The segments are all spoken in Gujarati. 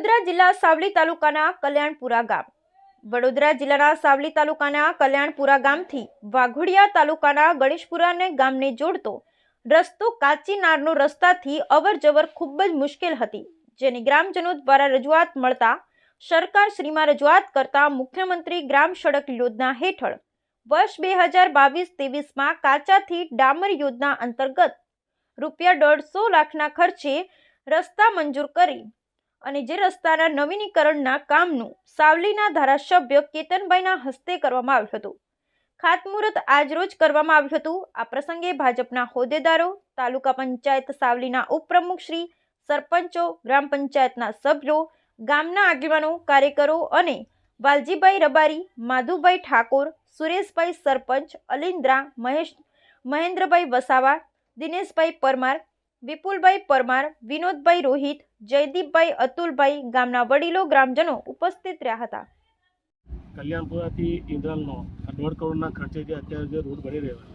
જિલ્લા સાવલી તાલુકાના કલ્યાણપુરા ગામ. વડોદરા જિલ્લાના સાવલી તાલુકાના કલ્યાણપુરા ગામથી વાઘોડિયા તાલુકાના ગણેશપુરાને ગામને જોડતો રસ્તો કાચીનારનો રસ્તાથી અવરજવર ખૂબ જ મુશ્કેલ હતી, જેની ગ્રામજનો દ્વારા રજૂઆત મળતા સરકાર શ્રીમાં રજૂઆત કરતા મુખ્યમંત્રી ગ્રામ સડક યોજના હેઠળ વર્ષ બે હજાર બાવીસ ત્રેવીસમાં કાચાથી ડામર યોજના અંતર્ગત રૂપિયા દોઢસો લાખના ખર્ચે રસ્તા મંજૂર કરી અને જે રસ્તાના નવીનીકરણના કામનું સાવલીના ધારાસભ્ય કેતનભાઈના હસ્તે કરવામાં આવ્યું હતું. ખાતમુહૂર્ત આજરોજ કરવામાં આવ્યું હતું. આ પ્રસંગે ભાજપના હોદ્દેદારો, તાલુકા પંચાયત સાવલીના ઉપપ્રમુખ શ્રી, સરપંચો, ગ્રામ પંચાયતના સભ્યો, ગામના આગેવાનો, કાર્યકરો અને વાલજીભાઈ રબારી, માધુભાઈ ઠાકોર, સુરેશભાઈ સરપંચ અલિન્દ્રા મહેશ, મહેન્દ્રભાઈ વસાવા, દિનેશભાઈ પરમાર વિપુલભાઈ પરમાર, વિનોદભાઈ રોહિત, જયદીપભાઈ અતુલભાઈ ગામના વડીલો, ગ્રામજનો ઉપસ્થિત રહ્યા હતા. કલ્યાણપુરાથી ઇન્દ્રાલનો દોઢ કરોડના ખર્ચે જે અત્યારે જે રોડ બની રહ્યો છે,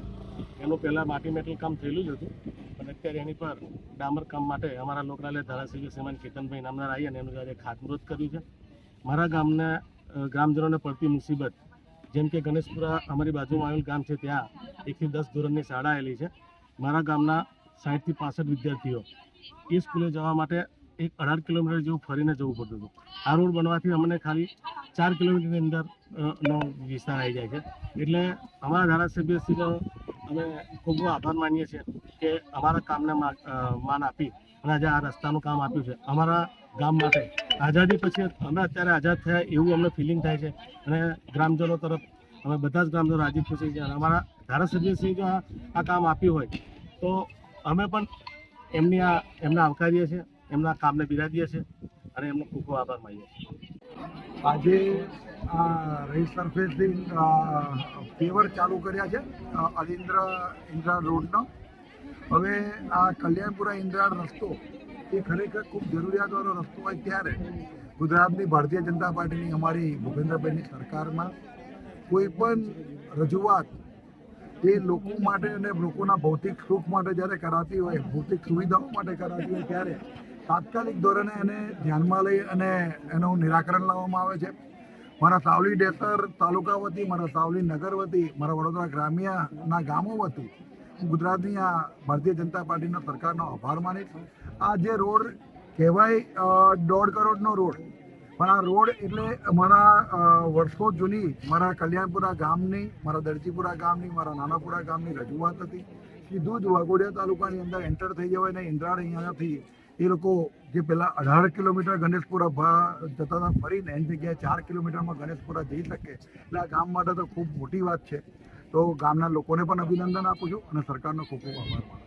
એનું પહેલાં માટી મેટલ કામ થયેલું જ હતું, પણ અત્યારે એની પર ડામર કામ માટે અમારા લોકલાલે ધારાસભ્ય શ્રીમાન કેતનભાઈ નામના આવી અને એનું આજે ખાતમુહૂર્ત કર્યું છે. મારા ગામના ગ્રામજનોને પડતી મુસીબત, જેમ કે ગણેશપુરા અમારી બાજુમાં આવેલ ગામ છે ત્યાં એકથી દસ ધોરણની શાળા આવેલી છે. મારા ગામના સાઠથી પાસઠ વિદ્યાર્થીઓ એ સ્કૂલે જવા માટે એક અઢાર કિલોમીટર જેવું ફરીને જવું પડતું હતું. આ રોડ બનવાથી અમને ખાલી ચાર કિલોમીટરની અંદર નો વિસ્તાર આવી જાય છે. એટલે અમારા ધારાસભ્યશ્રીનો અમે ખૂબ આભાર માનીએ છીએ કે અમારા કામને માન આપી અને આજે આ રસ્તાનું કામ આપ્યું છે. અમારા ગામ માટે આઝાદી પછી અમે અત્યારે આઝાદ થયા એવું અમને ફિલિંગ થાય છે. અને ગ્રામજનો તરફ, અમે બધા જ ગ્રામજનો રાજી ખુશી છે. અને અમારા ધારાસભ્યશ્રી જો આ કામ આપ્યું હોય, તો અમે પણ એમની આ, એમને આવકારીએ છીએ, એમના કામને બિરાદીએ છીએ અને એમનો ખૂબ ખૂબ આભાર માનીએ છીએ. આજે આ રહી સરફેસથી ફેવર ચાલુ કર્યા છે અરિન્દ્ર ઇન્દ્રા રોડનો. હવે આ કલ્યાણપુરા ઇન્દ્રાળ રસ્તો, એ ખરેખર ખૂબ જરૂરિયાતવાળો રસ્તો હોય ત્યારે ગુજરાતની ભારતીય જનતા પાર્ટીની, અમારી ભૂપેન્દ્રભાઈની સરકારમાં કોઈ પણ રજૂઆત એ લોકો માટે અને લોકોના ભૌતિક સુખ માટે જ્યારે કરાતી હોય, ભૌતિક સુવિધાઓ માટે કરાતી હોય ત્યારે તાત્કાલિક ધોરણે એને ધ્યાનમાં લઈ અને એનું નિરાકરણ લાવવામાં આવે છે. મારા સાવલી ડેસર તાલુકા વતી, મારા સાવલી નગર વતી, મારા વડોદરા ગ્રામ્યના ગામો વતી હું ગુજરાતની આ ભારતીય જનતા પાર્ટીના સરકારનો આભાર માનીશ આ જે રોડ કહેવાય દોઢ કરોડનો રોડ પણ આ રોડ એટલે મારા વર્ષો જૂની મારા કલ્યાણપુરા ગામની, મારા દરજીપુરા ગામની, મારા નાનાપુરા ગામની રજૂઆત હતી. સીધું જ વાઘોડિયા તાલુકાની અંદર એન્ટર થઈ જવાય ને ઇન્દ્રાળ અહીંયાથી એ લોકો જે પહેલાં અઢાર કિલોમીટર ગણેશપુરા ભા, જતા હતા ફરીને એની જગ્યાએ ચાર કિલોમીટરમાં ગણેશપુરા જઈ શકે. એટલે આ ગામ માટે તો ખૂબ મોટી વાત છે. તો ગામના લોકોને પણ અભિનંદન આપું છું અને સરકારનો ખૂબ ખૂબ આભાર માનું